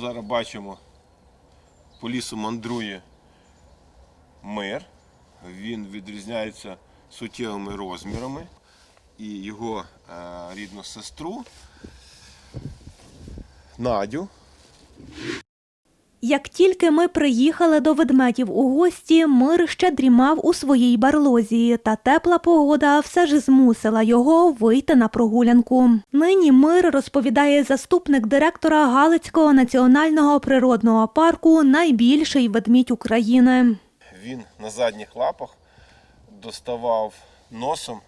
зараз бачимо, по лісу мандрує мир. Він відрізняється суттєвими розмірами. І його е, рідну сестру Надю. Як тільки ми приїхали до ведмедів у гості, мир ще дрімав у своїй барлозі, та тепла погода все ж змусила його вийти на прогулянку. Нині мир розповідає заступник директора Галицького національного природного парку найбільший ведмідь України. Він на задніх лапах доставав носом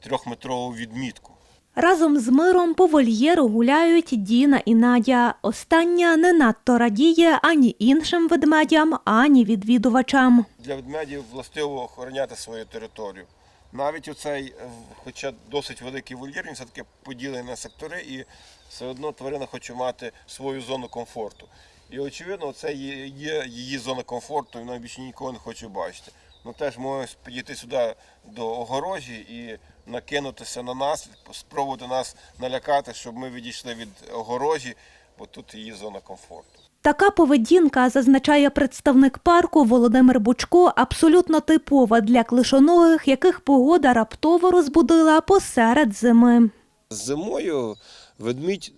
трьохметрову відмітку. Разом з миром по вольєру гуляють Діна і Надя. Остання не надто радіє ані іншим ведмедям, ані відвідувачам. Для ведмедів властиво охороняти свою територію. Навіть оцей, е, хоча досить великий вольєр, він все-таки поділений на сектори, і все одно тварина хоче мати свою зону комфорту. І очевидно, це є її зона комфорту, і вона більше нікого не хоче бачити. Ну теж може підійти сюди до огорожі і накинутися на нас, спробувати нас налякати, щоб ми відійшли від огорожі, бо тут її зона комфорту. Така поведінка, зазначає представник парку Володимир Бучко, абсолютно типова для клишоногих, яких погода раптово розбудила посеред зими. Зимою ведмідь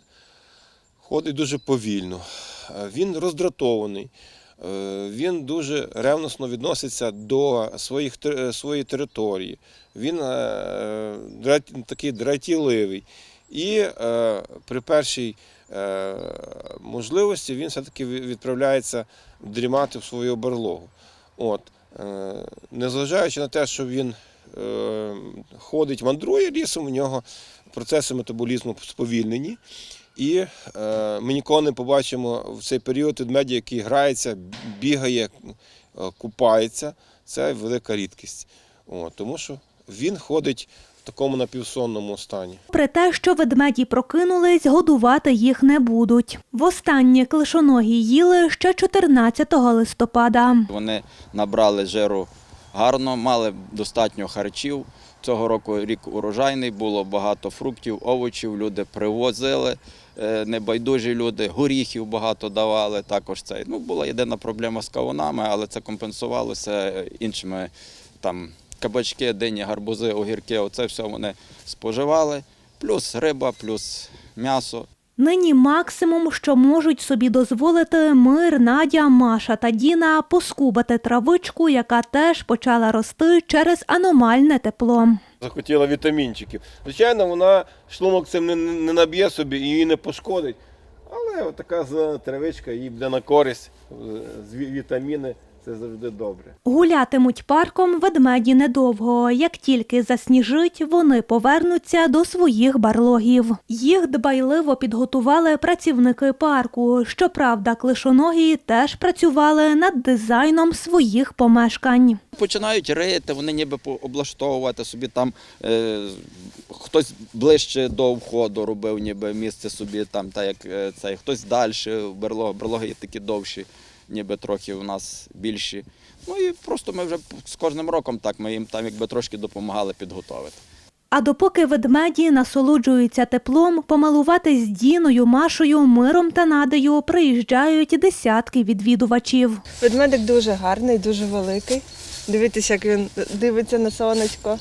ходить дуже повільно, він роздратований, він дуже ревносно відноситься до своїх, е, своєї території. Він е, такий дратівливий. І е, при першій е, можливості він все-таки відправляється дрімати в свою берлогу. От. Е, незважаючи на те, що він е, ходить, мандрує лісом, у нього процеси метаболізму сповільнені. І е, ми ніколи не побачимо в цей період ведмедя, який грається, бігає, е, купається. Це велика рідкість. От, тому що він ходить в такому напівсонному стані. При те, що ведмеді прокинулись, годувати їх не будуть. Востаннє клишоногі їли ще 14 листопада. Вони набрали жиру гарно, мали достатньо харчів. Цього року рік урожайний, було багато фруктів, овочів, люди привозили, е, небайдужі люди, горіхів багато давали. Також це ну, була єдина проблема з кавунами, але це компенсувалося іншими там кабачки, дині, гарбузи, огірки. Оце все вони споживали. Плюс риба, плюс м'ясо. Нині максимум, що можуть собі дозволити мир, Надя, Маша та Діна поскубати травичку, яка теж почала рости через аномальне тепло. Захотіла вітамінчиків. Звичайно, вона шлунок цим не, не наб'є собі і її не пошкодить. Але така зелена травичка їй буде на користь, е, вітаміни це завжди добре. Гулятимуть парком ведмеді недовго. Як тільки засніжить, вони повернуться до своїх барлогів. Їх дбайливо підготували працівники парку. Щоправда, клишоногі теж працювали над дизайном своїх помешкань. Починають рити, вони ніби облаштовувати собі там. Е, хтось ближче до входу робив, ніби місце собі там, та як е, цей, хтось далі, берлоги, берлоги є такі довші, ніби трохи у нас більші. Ну і просто ми вже з кожним роком так ми їм там якби трошки допомагали підготовити. А допоки ведмеді насолоджуються теплом, помилуватись Діною, Машою, Миром та Надею приїжджають десятки відвідувачів. Ведмедик дуже гарний, дуже великий. Дивіться, як він дивиться на сонечко.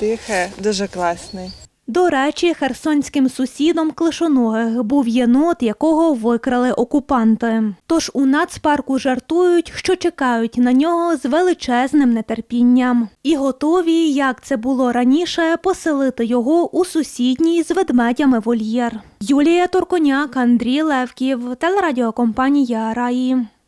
Дихає, дуже класний. До речі, херсонським сусідом клишоногих був єнот, якого викрали окупанти. Тож у нацпарку жартують, що чекають на нього з величезним нетерпінням. І готові, як це було раніше, поселити його у сусідній з ведмедями вольєр. Юлія Турконяк, Андрій Левків, телерадіокомпанія Раї.